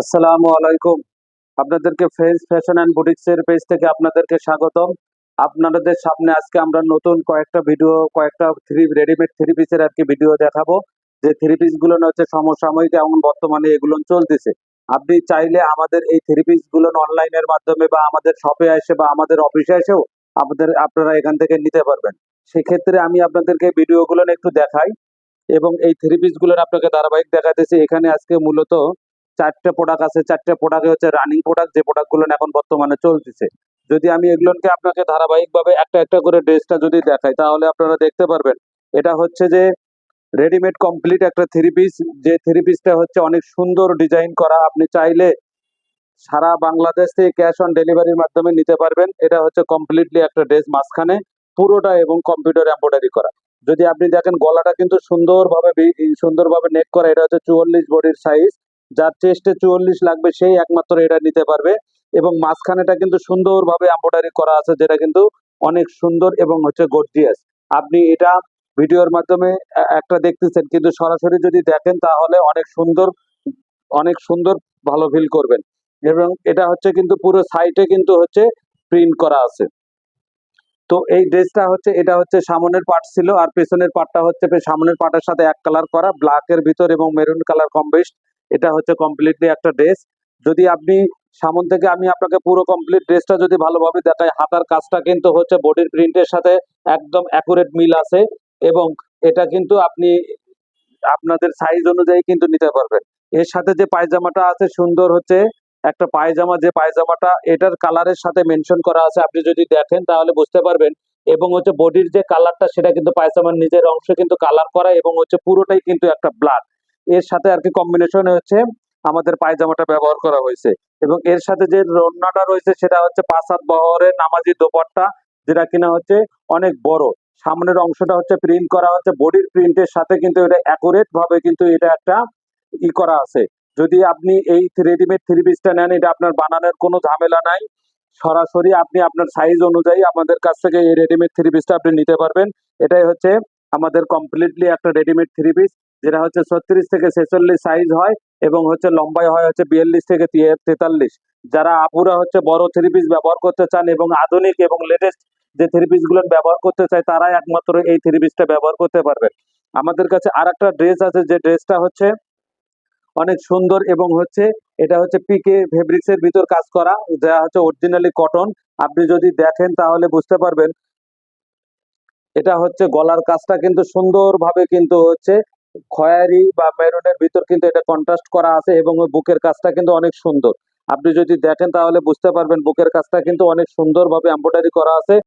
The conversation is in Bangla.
আসসালামু আলাইকুম। আপনাদেরকে ফ্রেন্স ফ্যাশন অ্যান্ড বুটিক্সের পেজ থেকে আপনাদেরকে স্বাগতম। আপনাদের সামনে আজকে আমরা নতুন কয়েকটা ভিডিও কয়েকটা থ্রি রেডিমেড থ্রি পিসের আর কি ভিডিও দেখাবো। যে থ্রি পিসগুলো হচ্ছে সমসাময়িক এবং বর্তমানে এগুলো চলতেছে। আপনি চাইলে আমাদের এই থ্রি পিসগুলো অনলাইনের মাধ্যমে বা আমাদের শপে এসে বা আমাদের অফিসে এসেও আমাদের আপনারা এখান থেকে নিতে পারবেন। সেক্ষেত্রে আমি আপনাদেরকে ভিডিওগুলো একটু দেখাই এবং এই থ্রি পিসগুলোর আপনাকে ধারাবাহিক দেখাতেছি। এখানে আজকে মূলত চারটে প্রোডাক্ট আছে, চারটে প্রোডাক্ট হচ্ছে রানিং প্রোডাক্ট যে প্রোডাক্টগুলো এখন বর্তমানে চলতেছে। যদি আমি এগুলোকে আপনাকে ধারাবাহিকভাবে একটা একটা করে ড্রেসটা যদি দেখাই, তাহলে আপনারা দেখতে পারবেন, এটা হচ্ছে যে রেডিমেড কমপ্লিট একটা থ্রি পিস যে থ্রি পিসটা হচ্ছে অনেক সুন্দর ডিজাইন করা। আপনি চাইলে সারা বাংলাদেশ থেকে ক্যাশ অন ডেলিভারির মাধ্যমে নিতে পারবেন। এটা হচ্ছে কমপ্লিটলি একটা ড্রেস মাঝখানে পুরোটা এবং কম্পিউটার এম্ব্রয়ডারি করা। যদি আপনি দেখেন গলাটা কিন্তু সুন্দরভাবে সুন্দরভাবে নেক করা, এটা হচ্ছে চুয়াল্লিশ বডির সাইজ যার চেস্টে চুয়াল্লিশ লাগবে, সেই একমাত্র এটা নিতে পারবে। এবং মাঝখানেটা কিন্তু সুন্দরভাবে এম্ব্রয়ডারি করা আছে, যেটা কিন্তু অনেক সুন্দর এবং হচ্ছে গর্জিয়াস আপনি এটা ভিডিওর মাধ্যমে একটা দেখতেছেন, কিন্তু সরাসরি যদি দেখেন, তাহলে অনেক সুন্দর অনেক সুন্দর ভালো ফিল করবেন। এবং এটা হচ্ছে কিন্তু পুরো সাইটে কিন্তু হচ্ছে প্রিন্ট করা আছে। তো এই ড্রেসটা হচ্ছে, এটা হচ্ছে সামনের পার্ট ছিল, আর পেছনের পার্টটা হচ্ছে, সামনের পার্টের সাথে এক কালার করা ব্ল্যাকের ভিতর এবং মেরুন কালার কম্বিস্ট এটা হচ্ছে কমপ্লিটলি একটা ড্রেস যদি আপনি সামন থেকে আমি আপনাকে পুরো কমপ্লিট ড্রেসটা যদি ভালোভাবে দেখাই, হাতার কাজটা কিন্তু হচ্ছে বডির প্রিন্টের সাথে একদম অ্যাকুরেট মিল আছে এবং এটা কিন্তু আপনি আপনাদের সাইজ অনুযায়ী কিন্তু নিতে পারবেন। এর সাথে যে পায়জামাটা আছে সুন্দর হচ্ছে, একটা পায়জামা, যে পায়জামাটা এটার কালারের সাথে মেনশন করা আছে, আপনি যদি দেখেন তাহলে বুঝতে পারবেন। এবং হচ্ছে বডির যে কালারটা সেটা কিন্তু পায়জামার নিজের অংশে কিন্তু কালার করা এবং হচ্ছে পুরোটাই কিন্তু একটা ব্লাড এর সাথে আর কি কম্বিনেশন হচ্ছে আমাদের পায়জামাটা ব্যবহার করা হয়েছে। এবং এর সাথে যে রন্নাটা রয়েছে সেটা হচ্ছে পাঁচ হাত বহরের নামাজি দোপাট্টা, যেটা কিনা হচ্ছে অনেক বড়। সামনের অংশটা হচ্ছে প্রিন্ট করা হচ্ছে বডির প্রিন্টের সাথে কিন্তু এটা অ্যাকুরেট ভাবে কিন্তু এটা একটা ই করা আছে। যদি আপনি এই রেডিমেড থ্রি পিসটা নেন, এটা আপনার বানানোর কোনো ঝামেলা নাই। সরাসরি আপনি আপনার সাইজ অনুযায়ী আমাদের কাছ থেকে এই রেডিমেড থ্রি পিসটা আপনি নিতে পারবেন। এটাই হচ্ছে আমাদের কমপ্লিটলি একটা রেডিমেড থ্রি পিস যেটা হচ্ছে ছত্রিশ থেকে ছেচল্লিশ সাইজ হয় এবং হচ্ছে লম্বাই হয় হচ্ছে বিয়াল্লিশ থেকে তেতাল্লিশ। যারা আপুরা হচ্ছে বড় থ্রি পিস ব্যবহার করতে চান এবং আধুনিক এবং লেটেস্ট যে থ্রি পিসগুলো ব্যবহার করতে চায়, তারাই একমাত্র এই থ্রি পিসটা ব্যবহার করতে পারবে আমাদের কাছে আর একটা ড্রেস আছে, যে ড্রেসটা হচ্ছে অনেক সুন্দর এবং হচ্ছে এটা হচ্ছে পিকে ফেব্রিক্স এর ভিতর কাজ করা, যা হচ্ছে অরিজিনালি কটন আপনি যদি দেখেন তাহলে বুঝতে পারবেন, এটা হচ্ছে গলার কাজটা কিন্তু সুন্দরভাবে কিন্তু হচ্ছে খয়েরি বা মেরুনের ভিতর কিন্তু এটা কন্ট্রাস্ট করা আছে এবং বুকের কাজটা কিন্তু অনেক সুন্দর। আপনি যদি দেখেন তাহলে বুঝতে পারবেন বুকের কাজটা কিন্তু অনেক সুন্দরভাবে এম্ব্রয়ডারি করা আছে।